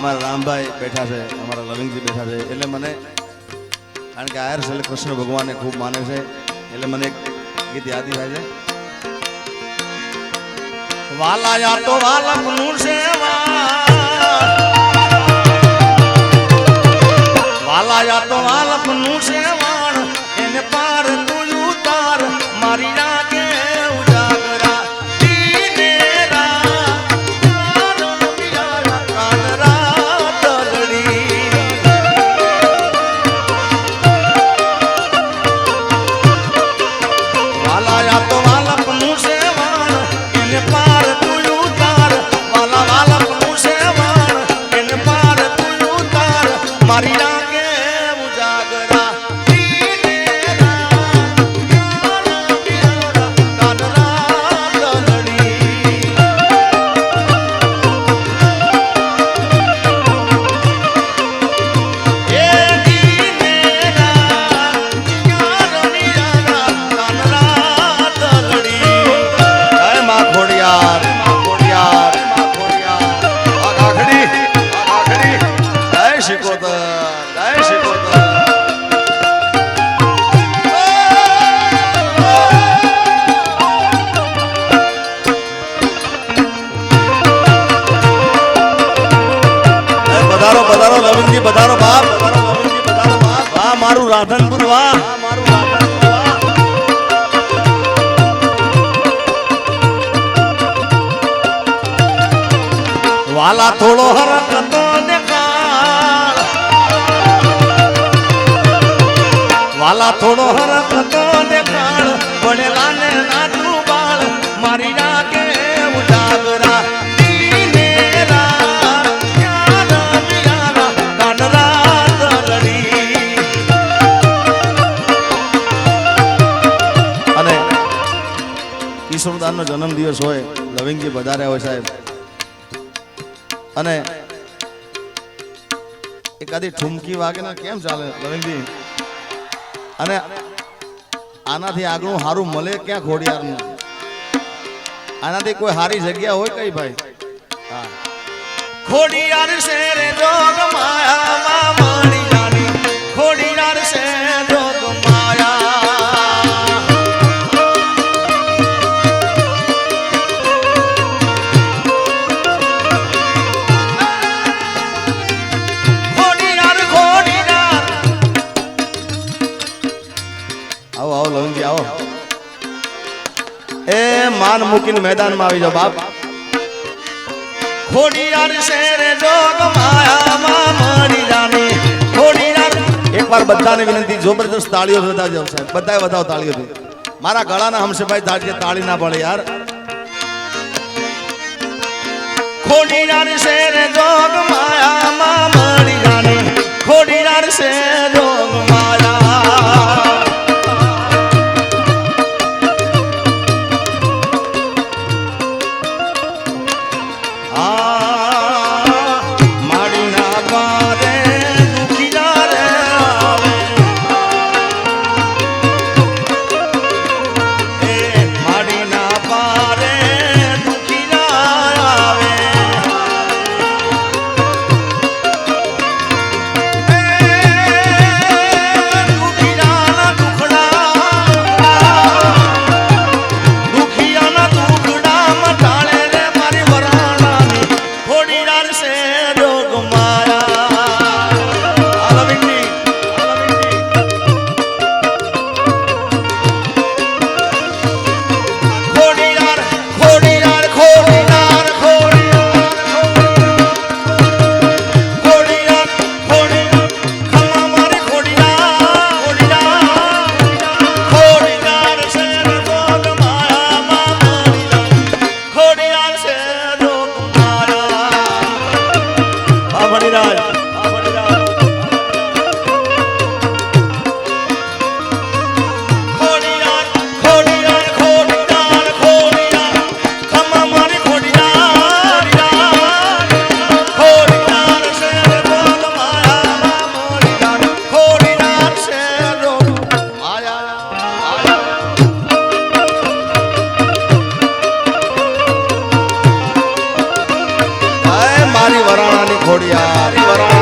અમારા રામભાઈ બેઠા છે, અમારા લવિંગજી બેઠા છે. એટલે મને, કારણ કે આયર એટલે કૃષ્ણ ભગવાનને ખૂબ માને છે, એટલે મને એક ગીત યાદ થાય છે. વાલા યા તો વાલકનું સેવા. વાલા યા તો વાલકનું સેવાણ એને વાલા થોડો ને નાતું બાળ. મારી રાગે ઉજાગરા જન્મદિવસ હોય, લવિંગજી વધારે હોય સાહેબ. અને એકાદી ઠુમકી વાગે ને કેમ ચાલે, લવિંગજી? અને આનાથી આગળ સારું મળે ક્યાં ખોડિયારનું આનાથી કોઈ સારી જગ્યા હોય કઈ ભાઈ? હા. ખોડિયાર શેર જોગ માયા જાની ખોડિયાર શે માન મૂકીને મેદાનમાં આવી જાવ બાપ. ખોડિયાર શેરે જોગ માયામાં મળી જાની. ખોડિયાર. એકવાર બધાને વિનંતી જબરદસ્ત તાળીઓ વધાવજો સાહેબ. બધાએ વધાવો તાળીઓથી મારા ગળાના હમશેભાઈ તાળીએ તાળી ના પડે યાર. ખોડિયાર શેરે જોગ માયામાં મળી જાની. ખોડિયાર શેર જોગ મારી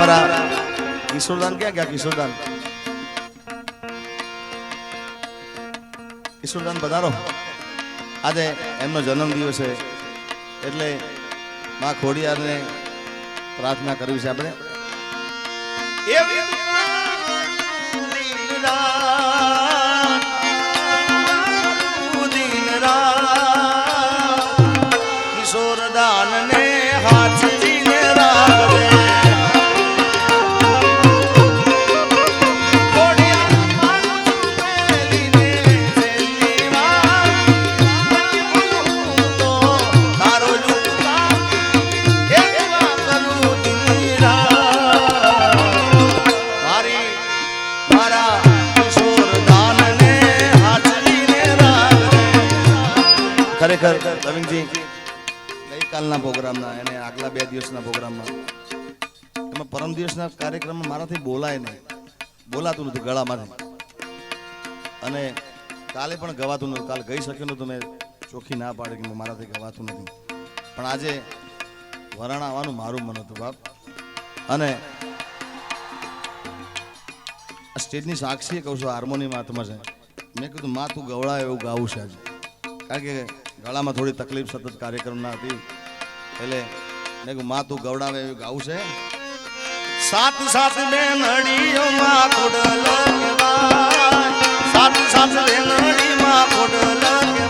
અમારા કિશોરદાન ક્યાં ગયા કિશોરદાન કિશોરદાન પધારો આજે એમનો જન્મ દિવસ છે એટલે માં ખોડિયારને પ્રાર્થના કરવી છે આપણે એવી ખરેખર નવીનજી ગઈકાલના પ્રોગ્રામના અને આગલા બે દિવસના પ્રોગ્રામમાં. એમાં પરમ દિવસના કાર્યક્રમમાં મારાથી બોલાય નહીં. બોલાતું નતું ગળામાંથી. અને કાલે પણ ગવાતું નહોતું કાલે ગઈ શક્યો નહોતું મેં. ચોખ્ખી ના પાડી કે મારાથી ગવાતું નથી. પણ આજે વરાણા આવવાનું મારું મન હતું, બાપ. અને સ્ટેજની સાક્ષીએ કહું છું હાર્મોનિયમ હાથમાં છે. મેં કીધું, માં, તું ગવડાય એવું ગાવું છે આજે. કારણ કે ગળામાં થોડી તકલીફ સતત કાર્યક્રમના હતી. એટલે મેં કીધું, માં, તું ગવડાવે એવું ગાવું છે. સાત સાત બેનડીઓમાં ખોડલ કહેવાય સાત સાત બેનડીમાં ખોડલ કહેવાય પાવન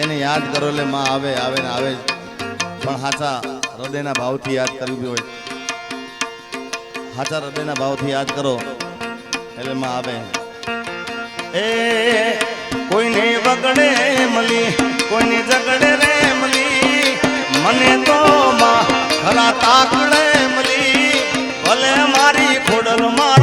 એને યાદ કરો એટલે માં આવે આવે ને આવે પણ હાચા હૃદયના ભાવથી યાદ કરવી હોય. હાચા હૃદયના ભાવથી યાદ કરો એટલે માં આવે. એ કોઈને બગડે મળી કોઈને ઝગડે રે મળી મને તો માં ખરા તાકડે મળી ભલે મારી ખોડલ મારા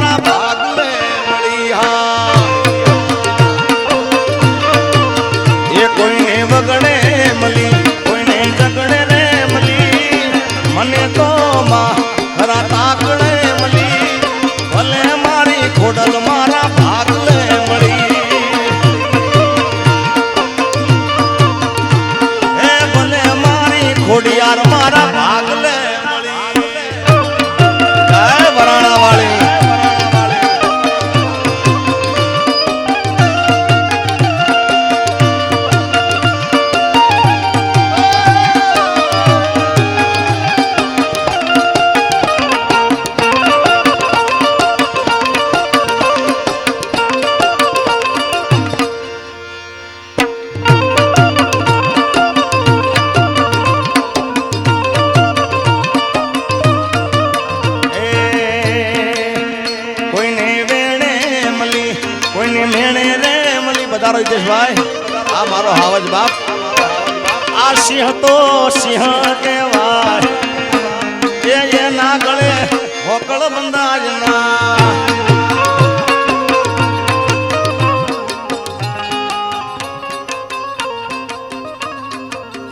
બધારો હિતેશભાઈ? આ મારો હાવજ બાપ. આ સિંહ તો સિંહ કહેવાય. એના ગળે હોકળ બંધાજ ના